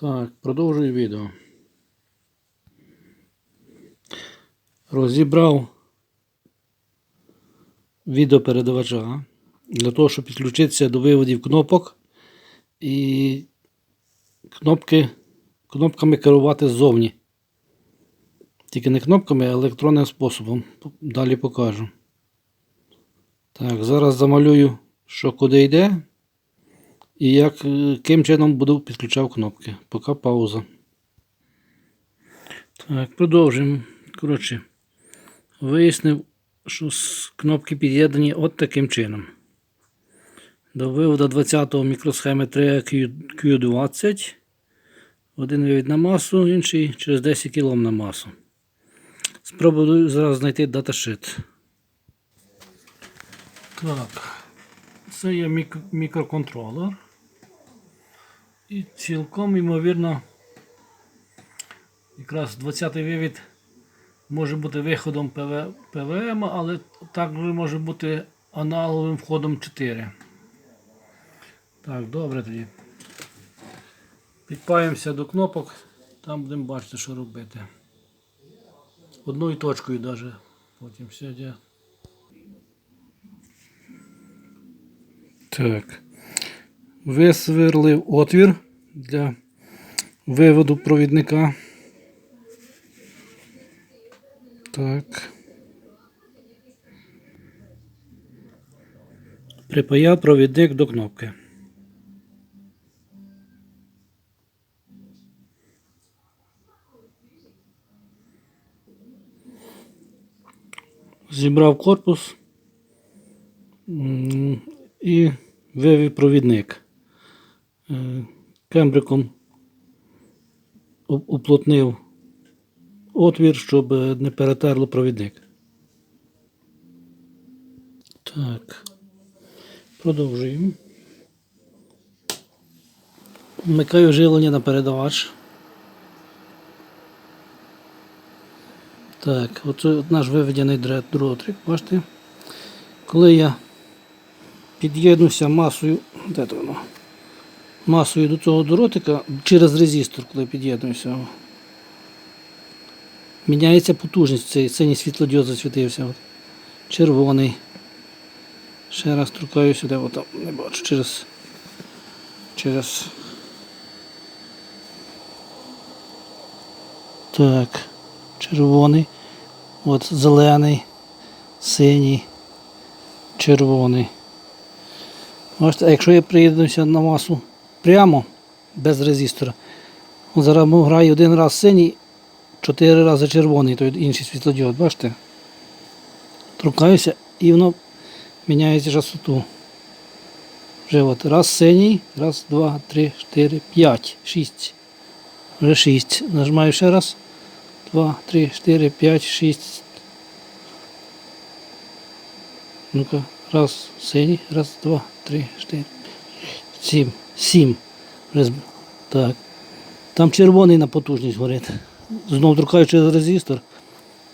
Так, продовжую відео. Розібрав відеопередавача для того, щоб підключитися до виводів кнопок і кнопки, кнопками керувати ззовні. Тільки не кнопками, а електронним способом. Далі покажу. Так, зараз замалюю, що куди йде. І е, яким чином буду підключав кнопки. Поки пауза. Так, продовжуємо. Коротше, вияснив, що кнопки під'єднані от таким чином. До виводу 20-го мікросхеми 3Q20. Один вивід на масу, інший через 10 кОм на масу. Спробую зараз знайти даташит. Так. Це є мік- мікроконтролер. І цілком ймовірно, якраз 20-й вивід може бути виходом ПВ, ПВМ, але також може бути аналоговим входом 4. Так, добре тоді. Підпаємося до кнопок, там будемо бачити, що робити. Одною точкою навіть. Потім все. Так. Висверлив отвір для виводу провідника. Так. Припаяв провідник до кнопки. Зібрав корпус. І вивів провідник. Е, Кембриком уплотнив отвір, щоб не перетерло провідник. Так. Продовжуємо. Вмикаю живлення на передавач. Так, оце наш виведений дред дротик, бачите? Коли я під'єднуся масою, де то воно? Масою до цього дротика через резистор, коли під'єднуюся. Міняється потужність цей синій світлодіод засвітився. От. Червоний. Ще раз трукаю сюди, отам, не бачу, через. Через. Так. Червоний. От зелений, синій, червоний. Бачите, а якщо я приєднуюся на масу прямо, без резистора, от зараз ми граю один раз синій, чотири рази червоний, той інший світлодіод, бачите? Трукаюся і воно міняється частоту. Вже от раз синій, раз, два, три, чотири, п'ять, шість. Вже шість. Нажимаю ще раз. Два, три, чотири, п'ять, шість. Ну-ка, раз, синій, раз, два, три, чотири, сім. Сім. Вже з- Так. Там червоний на потужність горить. Знов друкаю через резистор.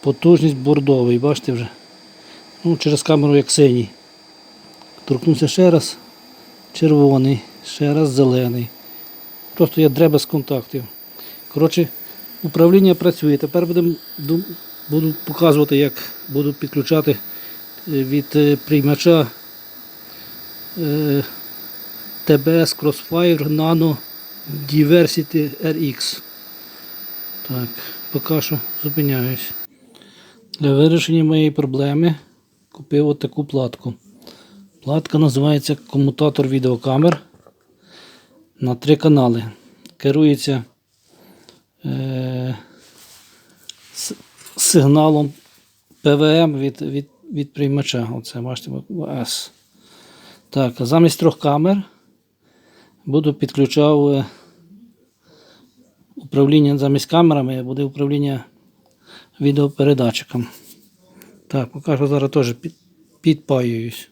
Потужність бордовий, бачите вже. Ну, через камеру як синій. Торкнувся ще раз. Червоний, ще раз зелений. Просто я дре без контактів. Коротше, управління працює. Тепер будем, дум- буду показувати, як буду підключати е, від е, приймача е, TBS Crossfire Nano Diversity RX. Так, поки що зупиняюсь. Для вирішення моєї проблеми купив от платку. Платка називається комутатор відеокамер на три канали. Керується е, сигналом ПВМ від, від, від приймача. Оце бачите, S. Так, замість трьох камер буду підключав е, управління замість камерами, буде управління відеопередатчиком. Так, покажу зараз теж під, підпаююсь.